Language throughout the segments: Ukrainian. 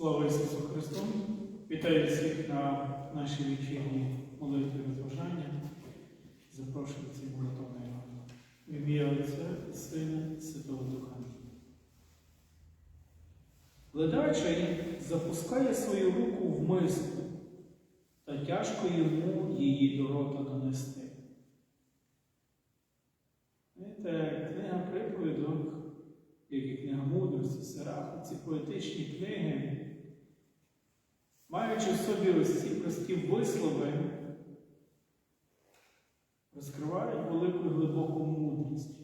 Слава Ісусу Христу! Вітаю всіх на нашій вечірній молитві розважання. Запрошую ці молитовної в ім'я Отця і Сина Святого Духа. Ледачий запускає свою руку в миску, та тяжко йому її до рота донести. Знаєте, книга приповідок, як і книга мудрості, Сираха, ці поетичні книги, маючи в собі ось прості вислови, розкривають велику глибоку мудрість.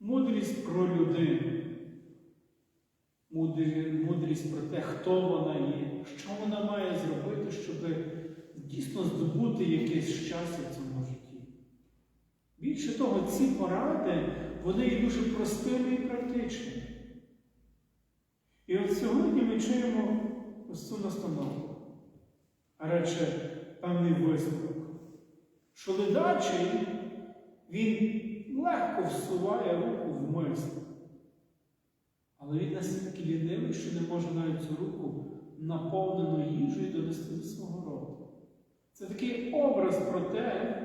Мудрість про людину, мудрість про те, хто вона є, що вона має зробити, щоб дійсно здобути якесь щастя в цьому житті. Більше того, ці поради, вони є дуже простими і практичними. І от сьогодні ми чуємо ось цю настанову, а радше певний висновок, що ледачий він легко всуває руку в миску. Але він настільки лінивий, що не може навіть цю руку наповнену їжею донести до свого рота. Це такий образ про те,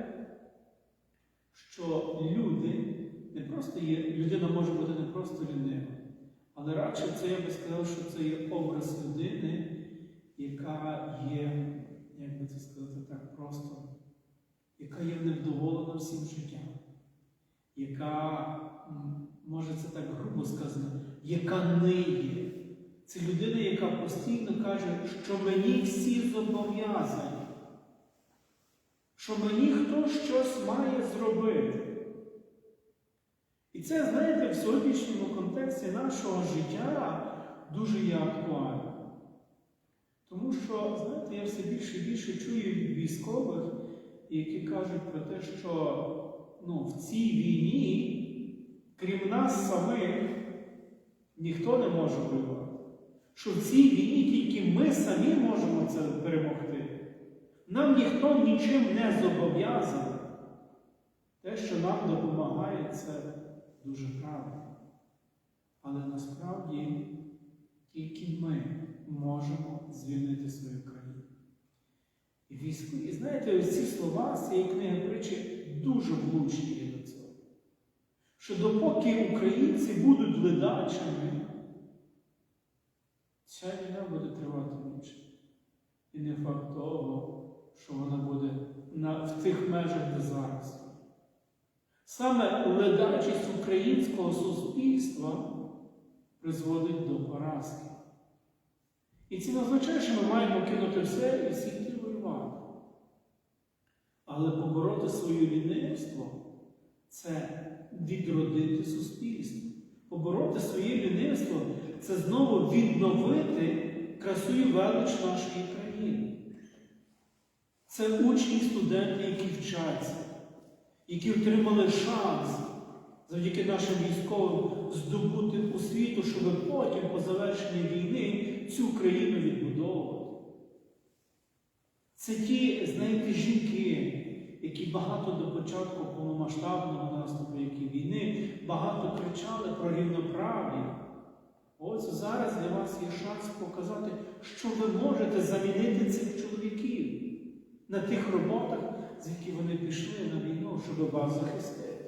що люди не просто є, людина може бути не просто лінива, але радше це я би сказав, що це є образ людини, яка є, як би це сказати так просто, яка є невдоволена всім життям, яка, може це так грубо сказано, яка ниє. Це людина, яка постійно каже, що мені всі зобов'язані що мені хтось щось має зробити. І це, знаєте, в сьогоднішньому контексті нашого життя дуже є актуально. Тому що, знаєте, я все більше і більше чую військових, які кажуть про те, що ну, в цій війні, крім нас самих, ніхто не може воювати. Що в цій війні тільки ми самі можемо це перемогти. Нам ніхто нічим не зобов'язаний. Те, що нам допомагає, це дуже правильно. Але насправді тільки ми можемо звільнити свою країну. І військо, і знаєте, ось ці слова з цієї книги притчі дуже влучні є до цього. Що допоки українці будуть ледачими, ця війна буде тривати вічно. І не факт того, що вона буде на, в тих межах, де зараз. Саме ледачість українського суспільства призводить до поразки. І це не означає, що ми маємо кинути все і всі йти воювати. Але побороти своє лінивство це відродити суспільство. Побороти своє лінивство це знову відновити красу і велич нашої країни. Це учні і студенти, які вчаться, які отримали шанс завдяки нашим військовим здобути освіту, щоб потім, по завершенні війни, цю країну відбудовувати. Це ті, знаєте, жінки, які багато до початку повномасштабного наступу, які війни, багато кричали про рівноправ'я. Ось зараз для вас є шанс показати, що ви можете замінити цих чоловіків на тих роботах, з яких вони пішли на війну, щоб вас захистити.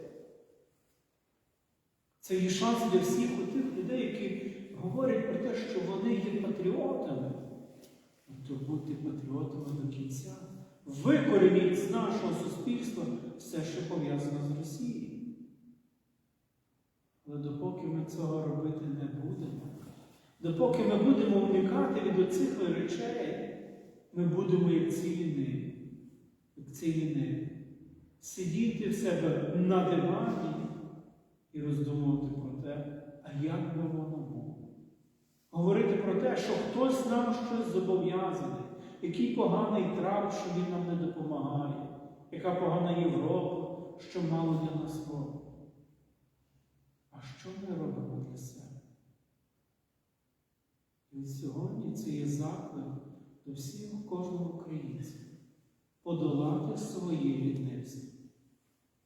Це є шанс для всіх тих людей, які говорять про те, що вони є патріотами. То бути патріотами до кінця. Викорініть з нашого суспільства все, що пов'язано з Росією. Але допоки ми цього робити не будемо, допоки ми будемо уникати від оцих речей, ми будемо як ці ліни, як ці ліни, сидіти в себе на дивані і роздумувати про те, а як би воно. Говорити про те, що хтось нам щось зобов'язаний, який поганий Трамп, що він нам не допомагає, яка погана Європа, що мало для нас робить. А що ми робимо для себе? І сьогодні це є заклик до всіх кожного українця подолати своє лінивство.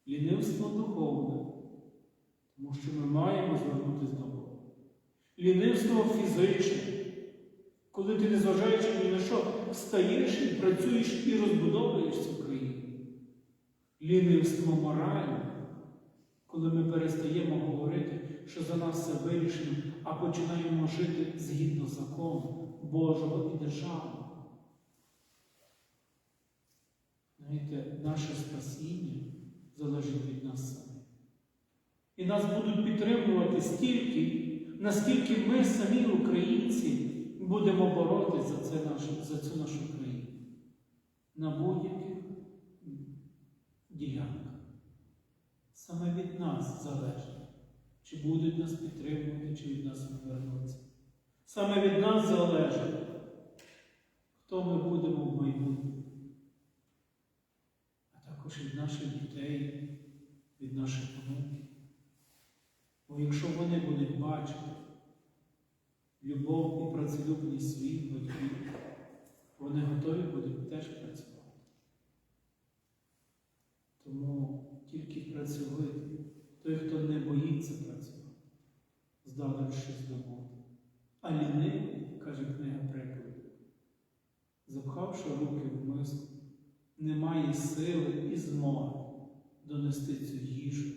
Лінивство духовне, тому що ми маємо звернутися до. Лінивство фізичне, Коли ти, незважаючи ні на що, встаєш і працюєш і розбудовуєш цю країну. Лінивство моралі, коли ми перестаємо говорити, що за нас все вирішено, а починаємо жити згідно закону Божого і державного. Знаєте, наше спасіння залежить від нас самих. І нас будуть підтримувати стільки, наскільки ми самі, українці, будемо боротися за, це нашу, за цю нашу країну на будь-яких ділянках. Саме від нас залежить, чи будуть нас підтримувати, чи від нас відвернуться. Саме від нас залежить, хто ми будемо в майбутньому, а також від наших дітей, від наших онуків. Бо якщо вони будуть бачити любов і працелюбність своїх батьків, вони готові будуть теж працювати. Тому тільки працьовитий, той, хто не боїться працювати, здалек щось домов. А лінивий, каже книга приповідь, запхавши руки в миску, не має сили і змоги донести цю їжу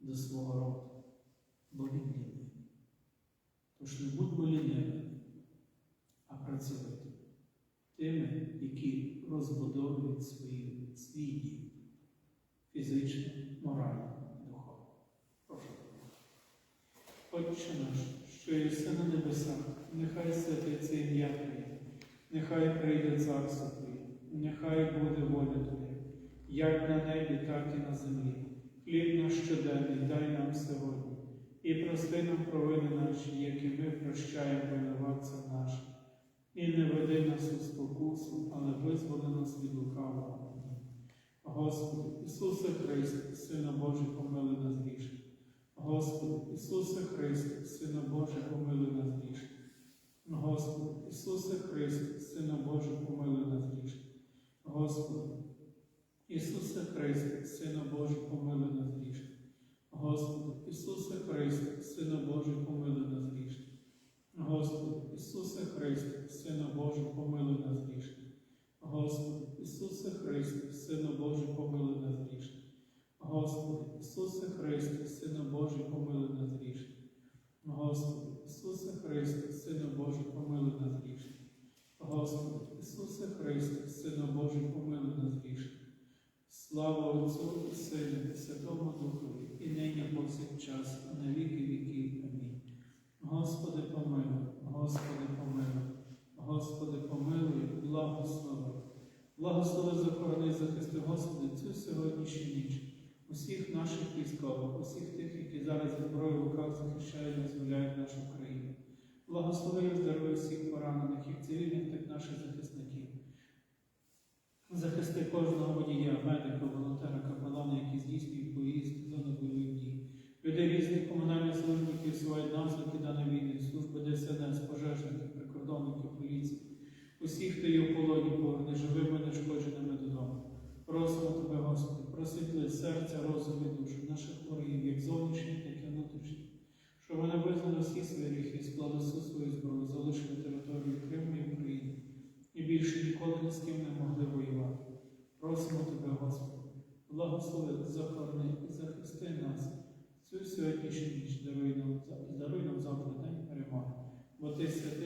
до свого роду, бо він. Тож не будьмо лінивими, а працьовити тими, які розбудовують свої, свій дім фізично, морально, духовно. Прошу. Отче наш, що єси на небесах, нехай святиться ім'я Твоє, нехай прийде царство Твоє, нехай буде воля Твоя, як на небі, так і на землі. Хліб наш щоденний дай нам сьогодні, і прости нам провини наші, які ми прощаємо винуватцям нашим. І не веди нас у спокусу, але визволи нас від лукавого. Господи, Ісусе Христе, Сина Божий, помили нас грішних. Господи, Ісусе Христе, Сина Божий, помили нас грішних. Господи, Ісусе Христе, Сина Божий, помили нас грішних. Господи, Ісусе Христе, Сина Божий, помили нас грішних. Господи, Ісусе Христе, Сина Божий, помили нас грішних. Господи, Ісусе Христе, Сина Божий, помили нас грішних. Господи, Ісусе Христе, Сина Божий, помили нас грішних. Господи, Ісусе Христе, Сина Божий, помили нас грішних. Господи, Ісусе Христе, Сина Божий, помили нас грішних. Господи, Ісусе Христе, Сина Божий, помили нас грішних. Слава Отцю і Сину, і Святому Духові, і нині повсякчас, на віки віків. Амінь. Господи, помилуй, Господи, помилуй, Господи, помилуй, благослови. Благослови захорони, захисти, Господи, цю сьогоднішню ніч. Усіх наших військових, усіх тих, які зараз зброю в руках захищають і визволяють нашу країну. Благослови і здоров'я всіх поранених, як цивільних, так наших захисників. Захисти кожного водія, медика, волонтера, Усіх, хто є в полоні, поверне живими, нешкодженими додому. Просимо Тебе, Господи, просвітли серця, розум і душу наших ворогів, як зовнішніх, так і внутрішніх, щоб вони визнали всі свої гріхи, склали всю свою зброю, залишили територію Криму і України і більше ніколи ні з ким не могли воювати. Просимо Тебе, Господи, благослови, захорони і захисти нас. Цю сьогоднішню ніч даруй нам, даруй нам завтра день перемоги. Бо Ти святий